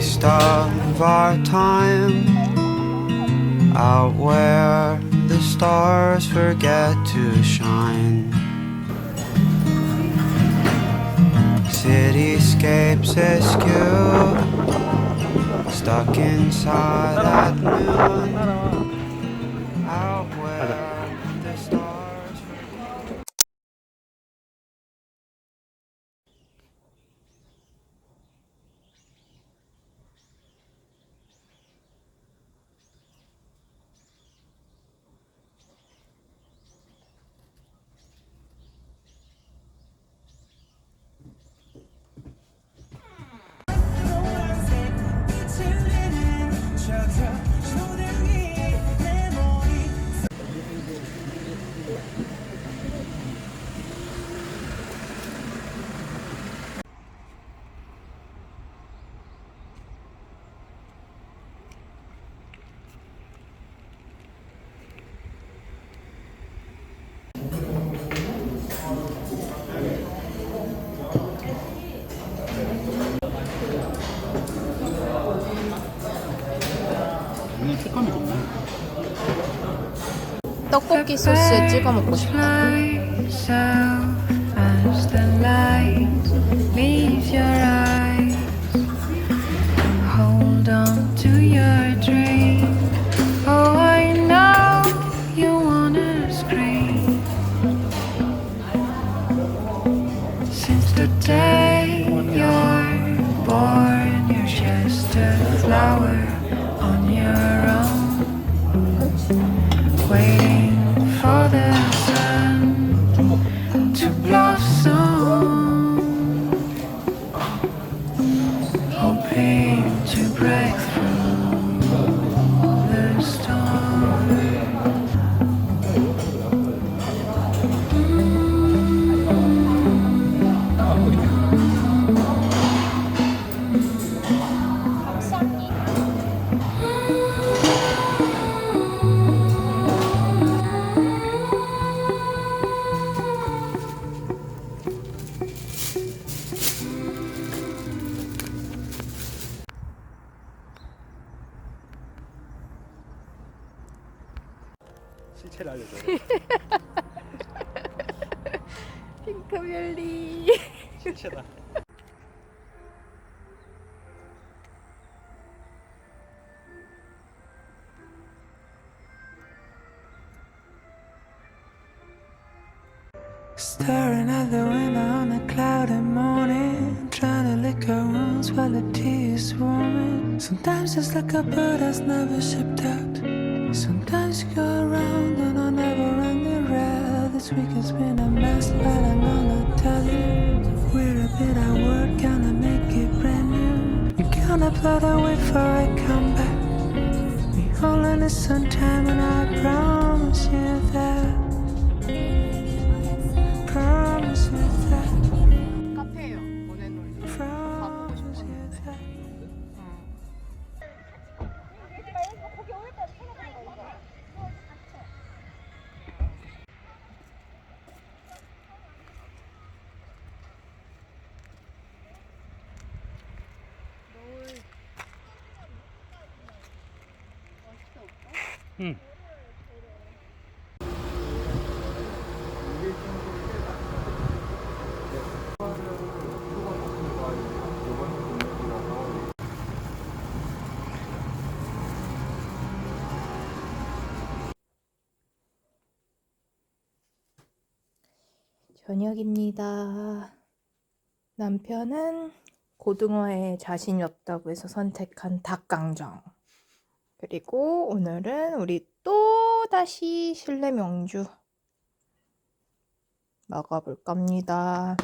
Waste of our time out where the stars forget to shine. Cityscapes askew, stuck inside at noon. 오늘 식감이 좋네. 떡볶이 소스에 찍어 먹고 싶다. Waiting for the sun to blossom, hoping to break through 실체를 알려줘. 핑크별리. 실체다. Staring at the window on a cloudy morning, trying to lick her wounds while the tea is warming. Sometimes it's like a bird that's never shipped out. New. You're gonna away for I come back. We all in the sunshine, and I promise you that. 응. 저녁입니다. 남편은 고등어에 자신이 없다고 해서 선택한 닭강정. 그리고 오늘은 우리 또 다시 실내 명주 먹어볼 겁니다.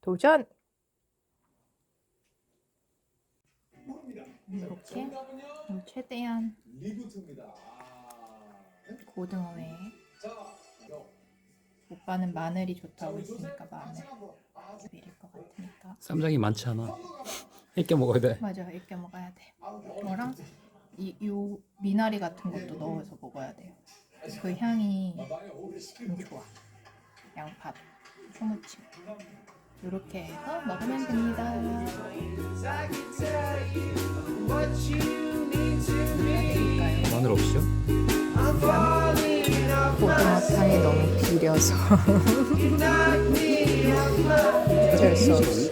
도전! 이렇게 최대한 고등어에 오빠는 마늘이 좋다고 했으니까 마늘 비릴 것 같으니까 쌈장이 많지 않아. 이렇게 먹어야 돼. 맞아 익혀 먹어야 돼 뭐랑 이 요 미나리 같은 것도 넣어서 먹어야 돼요. 그 향이 좀 좋아. 양파, 초무침. 이렇게 해서 먹으면 됩니다. 마늘 없이요? 고구마탕이 너무 비려서. 어쩔 수 없이